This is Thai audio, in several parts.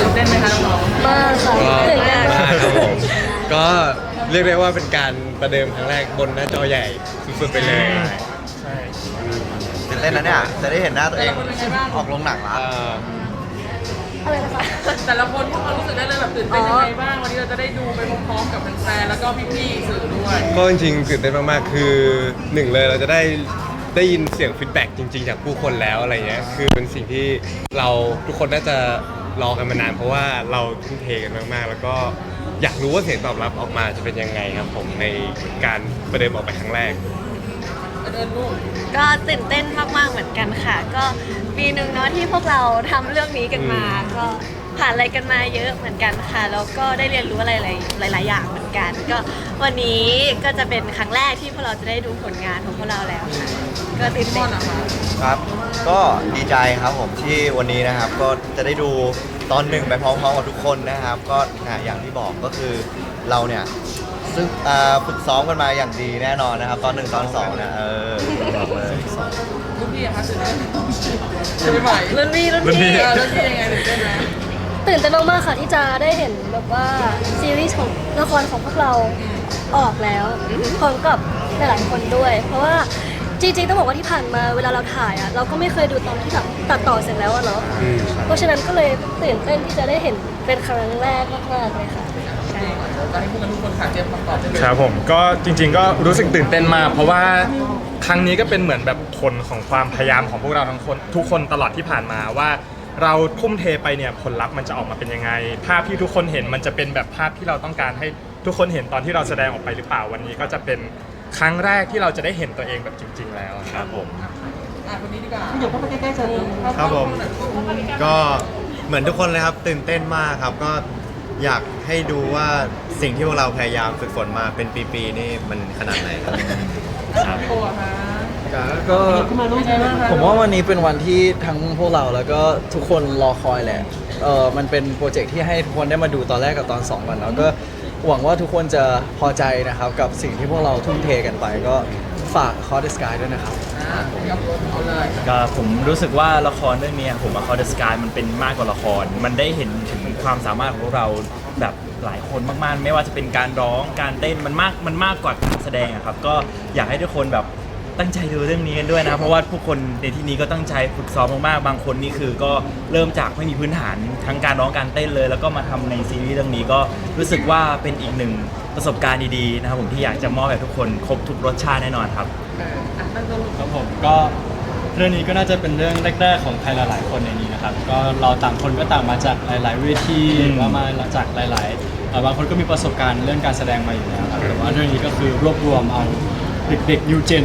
ตื่นเต้นไหมคะน้องมากค่ะก็ตื่นเต้นมามากครับผมก็เรียกได้ว่าเป็นการประเดิมครั้งแรกบนหน้าจอใหญ่สุดๆไปเลยตื่นเต้นนะเนี่ย จะได้เห็นหน้าตัวเองออกลงหนังละอ่าอะไรนะคะๆแต่ละคนพวกเรารู้สึกได้เลยแบบตื่นเต้นยังไงบ้าง วันนี้เราจะได้ดูไปพร้อมๆกับแฟนๆแล้วก็พี่ๆสื่อด้วยก็จริงๆตื่นเต้นมากๆคือหนึ่งเลยเราจะได้ได้ยินเสียงฟีดแบ็กจริง ๆ จากผู้คนแล้วอะไรเงี้ยคือเป็นสิ่งที่เราทุกคนน่าจะ รอกันมานานเพราะว่าเราทุ่มเทกันมากๆ แล้วก็อยากรู้ว่าเสียงตอบรับออกมาจะเป็นยังไงครับผมในการประเดิมออกไปครั้งแรก เดินลูกก็ตื่นเต้นมากๆเหมือนกันค่ะ ก็ปีหนึ่งเนาะที่พวกเราทำเรื่องนี้กันมา ก็ผ่านอะไรกันมาเยอะเหมือนกันค่ะแล้วก็ได้เรียนรู้อะไรหลายๆอย่างเหมือนกัน ก็วันนี้ก็จะเป็นครั้งแรกที่พวกเราจะได้ดูผลงานของพวกเราแล้วค่ะ ก็ตื่นม่เต้อนนนะคะครับ ก็ดีใจครับผมที่วันนี้นะครับก็จะได้ดูตอนหนึ่งไปพร้อมๆกับทุกคนนะครับ ก็อะอย่างที่บอกก็คือเราเนี่ย ซึ่งอ่าฝึกซ้อมกันมาอย่างดีแน่นอนนะครับ ตอนหนึ่งตอนสองนะเออบอกเลย รุ่นพี่อะคะตื่นเต้นใช่ไหมรุ่นพี่รุ่นรุ่นพี่ พี่รุ่นพี่ยังไงตื่นเต้นไหมตื่นเต้นมากๆค่ะที่จะได้เห็นแบบว่าซีรีส์ของละครของพวกเราออกแล้วพร้อมกับหลายๆคนด้วย เพราะว่าจริงๆต้องบอกว่าที่ผ่านมาเวลาเราถ่ายอะเราก็ไม่เคยดูตอนที่แบบตัดต่อเสร็จแล้วอะเนาะอืมเพราะฉะนั้นก็เลยตื่นเต้นที่จะได้เห็นเป็นครั้งแรกมากๆเลยค่ะ ใช่จะให้พวกกันทุกคนค่ะเตรียมคำตอบได้เลยครับผมก็จริง ๆ ก็รู้สึกตื่นเต้นมากเพราะว่าครั้งนี้ก็เป็นเหมือนแบบผลของความพยายามของพวกเราทั้งคนทุกคนตลอดที่ผ่านมาว่า เราทุ่มเทไปเนี่ยผลลัพธ์มันจะออกมาเป็นยังไง ภาพที่ทุกคนเห็นมันจะเป็นแบบภาพที่เราต้องการให้ทุกคนเห็นตอนที่เราแสดงออกไปหรือเปล่าวันนี้ ก็จะเป็นครั้งแรกที่เราจะได้เห็นตัวเองแบบจริง ๆ แล้วครับผม อะคนนี้ดีกว่าเดี๋ยวเข้าไปใกล้ๆจะครับผม ก็เหมือนทุกคนเลยครับตื่นเต้นมากครับ ก็ อยากให้ดูว่าสิ่งที่พวกเราพยายามฝึกฝนมาเป็นปีๆนี่มันขนาดไหนครับตัวค่ะก็ขึ้นมาลูกยังไงบ้างคะผมว่าวันนี้เป็นวันที่ทั้งพวกเราแล้วก็ทุกคนรอคอยแหละเออมันเป็นโปรเจกต์ที่ให้ทุกคนได้มาดูตอนแรกกับตอน2ก่อนแล้วก็หวังว่าทุกคนจะพอใจนะครับ กับสิ่งที่พวกเราทุ่มเทกันไปก็ฝากคอร์ดสกายด้วยนะครับ อะยกเอาเลย ก็ผมรู้สึกว่าละครเรื่องนี้ผมว่าคอเดสกายมันเป็นมากกว่าละคร มันได้เห็นถึง ความสามารถของพวกเราแบบหลายคนมากๆ ไม่ว่าจะเป็นการร้องการเต้นมันมากมันมากกว่าการแสดงอะครับ ก็อยากให้ทุกคนแบบตั้งใจดูเรื่องนี้กันด้วยนะ เพราะว่าผู้คนในที่นี้ก็ตั้งใจฝึกซ้อมมากๆ บางคนนี่คือก็เริ่มจากไม่มีพื้นฐานทั้งการร้องการเต้นเลย แล้วก็มาทำในซีรีส์เรื่องนี้ก็รู้สึกว่าเป็นอีกหนึ่งประสบการณ์ดีๆนะครับผมที่อยากจะมอบให้ทุกคนครบทุกรสชาติแน่นอนครับเอออะนั่นก็ลูกครับผมก็เรื่องนี้ก็น่าจะเป็นเรื่องแรกๆของใครหลายๆคนในนี้นะครับ ก็เราต่างคนก็ต่างมาจากหลาย ๆ เวทีอืมหรือว่ามาจากหลายๆเอ่อบางคนก็มีประสบการณ์เรื่องการแสดงมาอยู่แล้วครับแต่ว่าเรื่องนี้ก็คือรวบรวมเอาเด็กๆยูเจน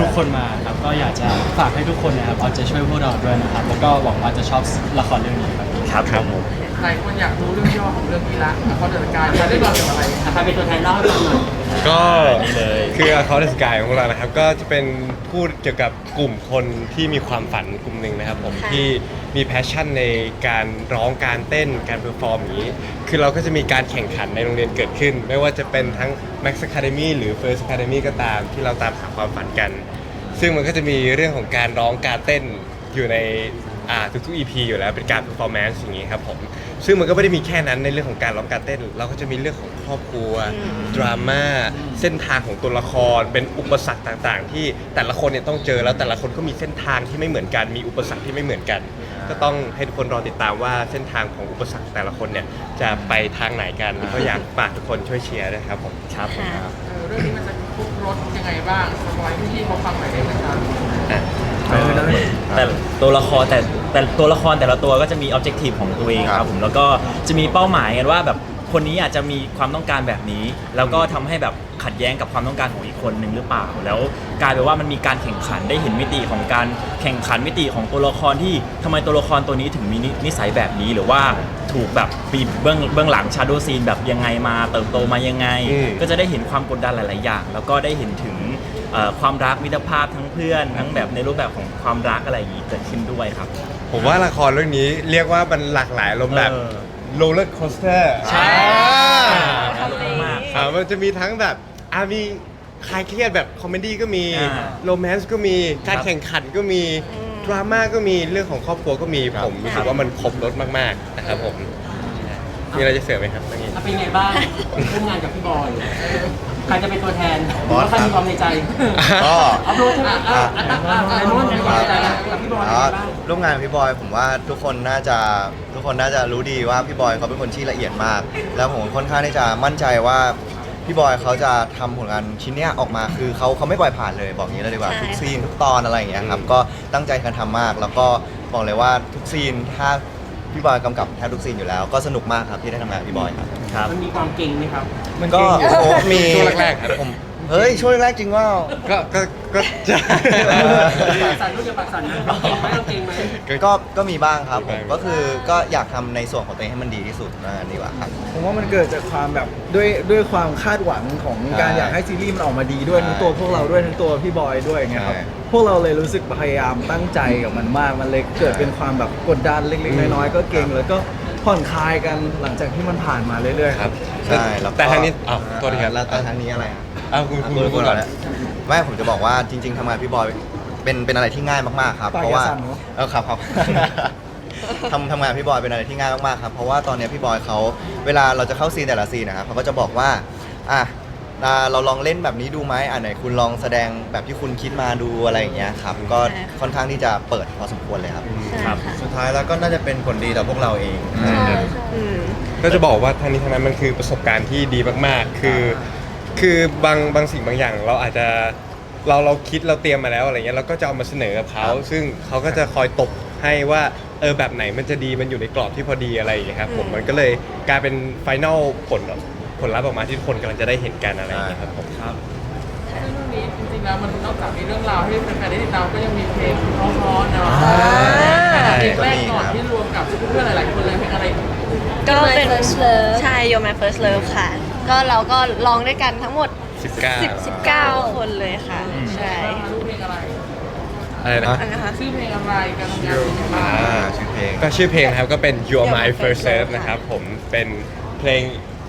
ทุกคนมาครับก็อยากจะฝากให้ทุกคนนะครับเอาใจช่วยพวกเราด้วยนะครับแล้วก็หวังว่าจะชอบละครเรื่องนี้ครับ ครับครับผม หลายคนอยากรู้เรื่องย่อของเรื่องนี้ละเขาเดินการมาได้รอนกับอะไรใครเป็นตัวแทนเล่าให้ฟังหน่อยก็นี่เลย คือ a c c o u n t Sky ของพวกเรานะครับ ก็จะเป็นพูดเกี่ยวกับกลุ่มคนที่มีความฝันกลุ่มหนึ่งนะครับผมค่ะที่มีแพชชั่นในการร้องการเต้นการเพอร์ฟอร์มอย่างนี้ คือเราก็จะมีการแข่งขันในโรงเรียนเกิดขึ้น ไม่ว่าจะเป็นทั้ง Max Academy หรือ First Academy ก็ตามที่เราตามหาความฝันกัน ซึ่งมันก็จะมีเรื่องของการร้องการเต้นอยู่ใน อ่าทุกๆ EP อยู่แล้วเป็นการ performance อย่างนี้ครับผมซึ่งมันก็ไม่ได้มีแค่นั้นในเรื่องของการร้องการเต้น เราก็จะมีเรื่องของครอบครัวดราม่าเส้นทางของตัวละคร เป็นอุปสรรคต่างๆ ที่แต่ละคนเนี่ยต้องเจอแล้วแต่ละคนก็มีเส้นทางที่ไม่เหมือนกัน มีอุปสรรคที่ไม่เหมือนกัน ก็ต้องให้ทุกคนรอติดตามว่าเส้นทางของอุปสรรคแต่ละคนเนี่ยจะไปทางไหนกันก็อยากฝากทุกคนช่วยเชียร์ด้วยครับผมครับผมค่ะเออเรื่องนี้มันจะครบรถยังไงบ้างสปอยพี่ๆเขาฟังหน่อยได้ไหมครับ แต่ตัวละครแต่แต่ตัวละครแต่ละตัวก็จะมีออบเจกตีฟของตัวเองครับผมแล้วก็จะมีเป้าหมายกันว่าแบบคนนี้อาจจะมีความต้องการแบบนี้ แล้วก็ทำให้แบบขัดแย้งกับความต้องการของอีกคนหนึ่งหรือเปล่า แล้วกลายเป็นว่ามันมีการแข่งขันได้เห็นมิติของการแข่งขันมิติของตัวละครที่ทำไมตัวละครตัวนี้ถึงมีนินิสัยแบบนี้ หรือว่าถูกแบบปีเบื้องเบื้องหลังชาโดซีนแบบยังไงมาเติบโตมายังไง อืม ก็จะได้เห็นความกดดันหลาย ๆ อย่าง แล้วก็ได้เห็นถึง เอ่อความรักมิตรภาพทั้งเพื่อน ทั้งแบบในรูปแบบของความรักอะไรอย่างนี้เกิดขึ้นด้วยครับ ผมว่าละครเรื่องนี้เรียกว่ามันหลากหลายอารมณ์แบบเออ โรลเลอร์โคสเตอร์ใช่อารมณ์มาก อ่ามันจะมีทั้งแบบอ่ามีคลายเครียดแบบคอมเมดี้ก็มีอ่าโรแมนต์ก็มีการครับแข่งขันก็มีดราม่าก็มีเรื่องของครอบครัวก็มีผมรู้สึกว่ามันครบรถมากๆนะครับผมมีอะไรจะเสริมไหมครับเมื่อกี้เป็นไงบ้างร่วมงานกับพี่บอย ใครจะเป็นตัวแทนบอสใครมีความในใจก็ อัพโหลดใช่ไหมอะอะอะอะอะโน้นมีความในใจกับพี่บอยเป็นอ๋อไงบ้าง ร่วมงานกับพี่บอยผมว่าทุกคนน่าจะทุกคนน่าจะรู้ดีว่าพี่บอยเขาเป็นคนที่ละเอียดมาก แล้วผมค่อนข้างที่จะมั่นใจว่าพี่บอยเขาจะทำผลงานชิ้นเนี้ยออกมาคือเขาเขาไม่ปล่อยผ่านเลยบอกอย่างนี้เลยดีกว่าใช่ ทุกซีนทุกตอนอะไรอย่างเงี้ยครับก็ตั้งใจกันทำมาก แล้วก็บอกเลยว่าทุกซีนถ้าพี่บอยกำกับแทบทุกซีนอยู่แล้ว ก็สนุกมากครับที่ได้ทำงานกับพี่บอยครับ ครับ มันมีความเก่งไหมครับก็โอ้โหมีช่วงแรกๆครับผมเฮ้ยช่วงแรกๆจริงว่า ก็ก็ก็จะปากสั่นลูกจะปากสั่นนะเราเก่งไหมเราเก่งไหมก็ก็มีบ้างครับผมมีบ้างก็คือก็อยากทำในส่วนของตัวเองให้มันดีที่สุดนะดีกว่าครับ ผมว่ามันเกิดจากความแบบด้วยด้วยความคาดหวังของการใช่อยากให้ซีรีส์มันออกมาดีด้วยใช่ทั้งตัวพวกเราด้วยทั้งตัวพี่บอยด้วยอย่างเงี้ยครับใช่พวกเราเลยรู้สึกพยายามตั้งใจกับมันมากมันเลยเกิดเป็นความแบบกดดันเล็กๆน้อยๆก็เก่งแล้วก็ ผ่อนคลายกันหลังจากที่มันผ่านมาเรื่อยๆคครัรับบใช่แล้วก็แต่ทางนี้อ้าวโทษทีครับ แล้วแต่ทางนี้อะไรอะอ้าวคุณคุณพูดพูดก่อน แล้วไม่ผมจะบอกว่าจริง ๆทำงานพี่บอยเป็นเป็นอะไรที่ง่ายมากๆครับ ปากเพราะว่าอย่าสั่นเนอะ เออครับครับ ทำทำงานพี่บอยเป็นอะไรที่ง่ายมากๆครับเพราะว่าตอนเนี้ยพี่บอยเขาเวลาเราจะเข้าซีนแต่ละซีนนะครับเขาก็จะบอกว่าอะ อ่าเราลองเล่นแบบนี้ดูไหมอะไหนคุณลองแสดงแบบที่คุณคิดมาดูอะไรอย่างเงี้ยครับ ก็ใช่ค่ะค่อนข้างที่จะเปิดพอสมควรเลยครับใช่ครับค่ะสุดท้ายแล้วก็น่าจะเป็นผลดีต่อพวกเราเอง ใช่ใช่ อืม ก็จะบอกว่าทางนี้ทางนั้นมันคือประสบการณ์ที่ดีมากๆ คือ คือบางบางสิ่งบางอย่างเราอาจจะเราเราคิดเราเตรียมมาแล้วอะไรเงี้ยเราก็จะเอามาเสนอกับเขาครับซึ่งเขาก็จะคอยตบให้ว่าเออแบบไหนมันจะดีมันอยู่ในกรอบที่พอดีอะไรอย่างเงี้ยครับผมมันก็เลยกลายเป็นไฟนอลผล ผลลัพธ์ออกมาที่ทุกคนกำลังจะได้เห็นกันอะไรอย่างเงี้ยครับผม ครับซึ่งเรื่องนี้จริงๆแล้วมันนอกจากมีเรื่องราวให้แฟนๆได้ติดตามก็ยังมีเพลงเพราะๆเนาะเพลงแรกก่อนที่รวมกับเพื่อนๆหลายๆคนเลยเพลงอะไรก็เป็น My First Love ใช่ You're My First Love ค่ะ ก็เราก็ร้องด้วยกันทั้งหมด19 10 19 คนเลยค่ะ ใช่ชื่อเพลงอะไรอะไรนะ อันนะคะ ชื่อเพลงอะไรการทำงานเป็นยังไงบ้างอ่าชื่อเพลง ก็ชื่อเพลงนะครับก็เป็น You're My First Love นะครับผมเป็นเพลง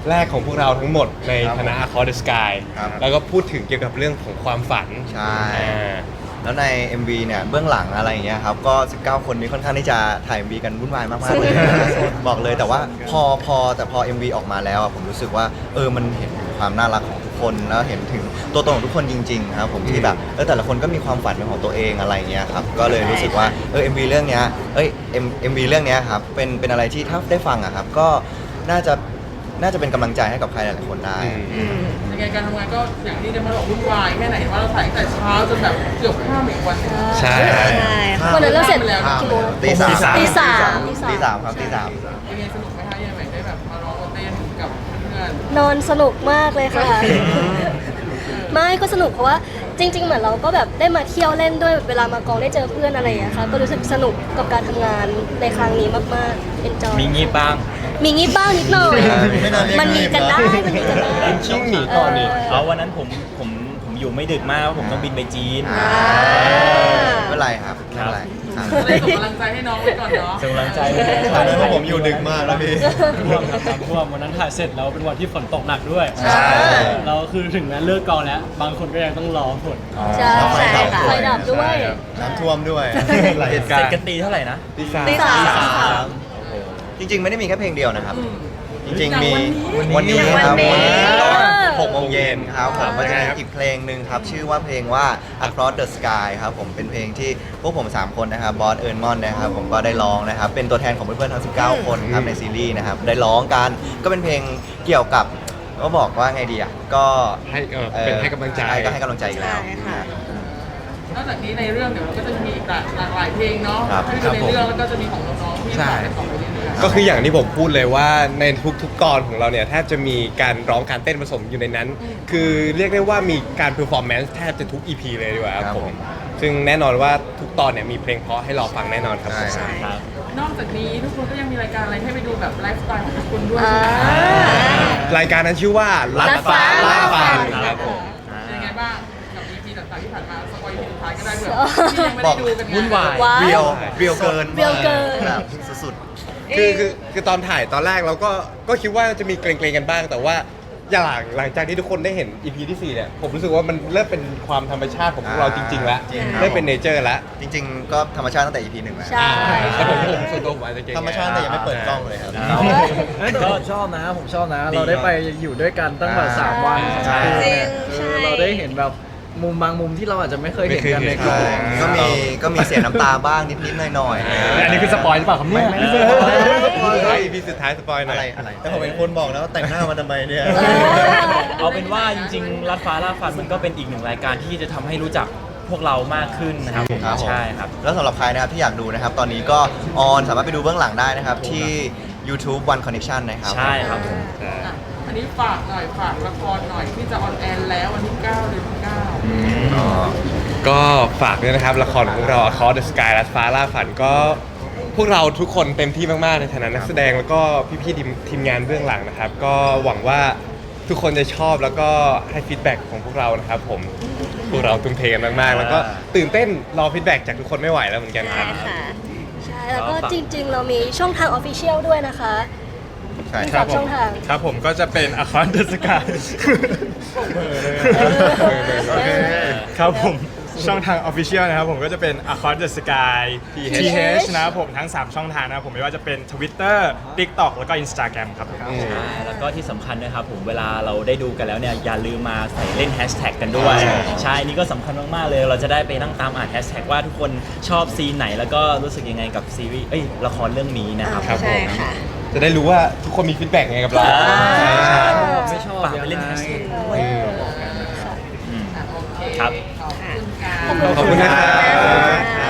แรกของพวกเราทั้งหมดในครับคณะ Across the Sky ครับ แล้วก็พูดถึงเกี่ยวกับเรื่องของความฝันใช่ อ่า แล้วใน MV เนี่ยเบื้องหลังอะไรอย่างเงี้ยครับก็ 19 คนนี้ค่อนข้างที่จะถ่าย MV กันวุ่นวายมากๆเลยนะบอกเลยแต่ว่าพอพอแต่พอ MV ออกมาแล้วอะผมรู้สึกว่าเออมันเห็นถึงความน่ารักของทุกคนแล้วเห็นถึงตัวตนของทุกคนจริงๆครับผมที่แบบเออแต่ละคนก็มีความฝันเป็นของตัวเองอะไรอย่างเงี้ยครับก็เลยรู้สึกว่าเออ MV เรื่องเนี้ยเอ้ย M MV เรื่องเนี้ยครับเป็นเป็นอะไรที่ถ้าได้ฟังอะครับก็น่าจะ น่าจะเป็นกำลังใจให้กับใครหลายๆคนได้ อืมยังไงการทำงานก็อย่างที่เดมอนบอกวุ่นวายแค่ไหนว่าเราถ่ายตั้งแต่เช้าจนแบบเกือบข้ามอีกวันหนึ่งใช่ใช่ ค่ะวันนั้นเราเสร็จไปแล้วกี่โมงตีสามตีสาม ตีสามครับตีสาม ยังไงสนุกไหมคะยังไงได้แบบมาร้องมาเต้นกับเพื่อนนอนสนุกมากเลยค่ะ ไม่ก็สนุกเพราะว่าจริง ๆ เหมือนเราก็แบบได้มาเที่ยวเล่นด้วยเวลามากองได้เจอเพื่อนอะไรอย่างเงี้ยค่ะก็รู้สึกสนุกกับการทำงานในครั้งนี้มากๆ enjoy มีงี้บ้าง มีงี้บ้างนิดหน่อย ไม่น่าเรียกมันมีกันได้ มันมีกันได้ ชิ่งหนีก่อนนี่ เอาวันนั้นผมผมผมอยู่ไม่ดึกมากเพราะผมต้องบินไปจีน อ่า ไม่เป็นไรครับไม่เป็นไรครับๆเลยส่งกำลังใจให้น้องไว้ก่อนเนาะ ส่งกำลังใจไปตอนนั้นพวกผมอยู่ดึกมากแล้วพี่ ท่วมกับน้ำท่วมวันนั้นถ่ายเสร็จแล้วเป็นวันที่ฝนตกหนักด้วยใช่ เราคือถึงแม้เลิกกองแล้ว บางคนก็ยังต้องรอฝน ใช่ใช่ค่ะไฟดับด้วย น้ำท่วมด้วย หลายเหตุเสการร็จณ์กันตีเท่าไหร่นะ ตีสาม ตีสาม จริง ๆ ไม่ได้มีแค่เพลงเดียวนะครับ จริงอย่างๆมีวัวันนนี้นี้ครับวันนี้ตอนเออหกโมงเย็นครับผมอ่าก็จะมีอีกเพลงหนึ่งครับ ชื่อว่าเพลงว่า Across the Sky ครับผมเป็นเพลงที่พวกผม 3 คนนะครับบอสเอิร์นมอนนะครับผมก็ได้ร้องนะครับ เป็นตัวแทนของเพื่อนๆทั้ง 19 คนครับในซีรีส์นะครับ ได้ร้องกันก็เป็นเพลงเกี่ยวกับก็บอกว่าไงดีอะก็ให้เออเป็นให้กำลังใจ ช่ก็ให้กำลังใจอีกแล้ว ใช่ค่ะน อกจากนี้ในเรื่องเดี๋ยวเราก็จะมีอีกหลากหลายเพลงเนาะครับที่ดูในเรื่องแล้วก็จะมีของน้องๆที่ใช่ฝากกันต่อไปเรื่อยๆก็คืออย่างที่ผมพูดเลยว่าในทุกๆตอนของเราเนี่ยแทบจะมีการร้องการเต้นผสมอยู่ในนั้น คือเรียกได้ว่ามีการเพอร์ฟอร์แมนซ์แทบจะทุก EP เลยดีกว่าครับครับผผม ม ซึ่งแน่นอนว่าทุกตอนเนี่ยมีเพลงเพราะให้รอฟังแน่นอนครับผม ใช่ครับนอกจากนี้ทุกคนก็ยังมีรายการอะไรให้ไปดูแบบไลฟ์สไตล์ของทุกคนด้วยอ่าใช่ไหม รายการนั้นชื่อว่าลัดฟ้าลัดฟ้าล่าฝันล่าฝันครับผม ท้ายก็ได้เผื่อที่ยังไม่ได้ดูกันไงวุ่นวายว้าวเรียวเรียวเกินเรียวเกินครับสุดคือคือคือตอนถ่ายตอนแรกเราก็ก็คิดว่าจะมีเกรงๆกันบ้าง แต่ว่าอย่างหลังหลังจากที่ทุกคนได้เห็น EP ที่ 4 เนี่ย ผมรู้สึกว่ามันเริ่มเป็นความธรรมชาติของพวกเราจริงๆแล้วจริงครับเริ่มเป็นเนเจอร์แล้วจริง ๆ ก็ธรรมชาติตั้งแต่ EP หนึ่งแล้ว ใช่ แต่ผมผมส่วนตัวผมอาจจะเก่งธรรมชาติแต่ยังไม่เปิดกล้องเลยครับเฮ้ยแต่ผมชอบนะผมชอบนะ เราได้ไปอยู่ด้วยกันตั้งแบบสามวันใช่ สามคืนจริงเนี่ยใช่ เออเราได้เห็นแบบ มุมบางมุมที่เราอาจจะไม่เคยเห็นกันในกองก็มีก็มีเสียงน้ำตาบ้างนิดๆหน่อยๆอันนี้คือสปอยหรือเปล่าครับเนี่ยเฮ้ย EP สุดท้ายสปอยหน่อะอยไรอะไรแต่ผมเป็นคนบอกแล้วแต่งหน้ามาทำไมเนี่ยเอาเป็นว่าจริงๆลัดฟ้าล่าฟันมันก็เป็นอีกหนึ่งรายการที่จะทำให้รู้จักพวกเรามากขึ้นนะครับผมครับผมใช่ครับ แล้วสำหรับใครนะครับที่อยากดูนะครับ ตอนนี้ก็ออนสามารถไปดูเบื้องหลังได้นะครับ ที่ YouTube One Connection นะครับ ใช่ครับผมอะอันนี้ฝากหน่อยฝากละครหน่อยที่จะออนแอร์แล้ววันที่9เดือน9อ๋อ ก็ฝากด้วยนะครับละครของพวกเรา Across the Sky ลัดฟ้าล่าฝันก็พวกเราทุกคนเต็มที่มากๆในฐานะนักแสดงแล้วก็พี่ๆทีมทีมงานเบื้องหลังนะครับ ก็หวังว่าทุกคนจะชอบแล้วก็ให้ฟีดแบ็กของพวกเรานะครับผมพวกเราทุ่มเทกันมากๆ แล้วก็ตื่นเต้นรอฟีดแบ็กจากทุกคนไม่ไหวแล้วเหมือนกันคใช่รับ ค่ะ ใช่ แล้วก็จริง ๆ เรามีช่องทางออฟฟิเชียลด้วยนะคะ ใช่มีครัสาบมผมช่องทาง ครับผมก็จะเป็น a c c o u n t the Sky ครับผม ช่องทาง Official นะครับผมก็จะเป็น a c c o u n t the Sky TH นะครับผมทั้ง 3 ช่องทางนะครับผมไม่ว่าจะเป็น Twitter TikTok แล้วก็ Instagram ครับผมอืมใช่แล้วก็ที่สำคัญนะครับผมเวลาเราได้ดูกันแล้วเนี่ยอย่าลืมมาใส่เล่นแฮชแท็กกันด้วยใช่นี่ก็สำคัญมาก ๆ เลย เราจะได้ไปนั่งตามอ่านแฮชแท็กว่าทุกคนชอบซีนไหนแล้วก็รู้สึกยังไงกับซีรีส์เอ้ยละครเรื่องนี้นะครับครับใช่ค่ะ จะได้รู้ว่าทุกคนมีฟีดแบ็กไงกับเราอ่า ใช่ไม่ชอบฝากไปเล่นยังไงแฮชแท็กอืมอืมโอเคครับ ขอบคุณค่ะขอบคุณนะครับ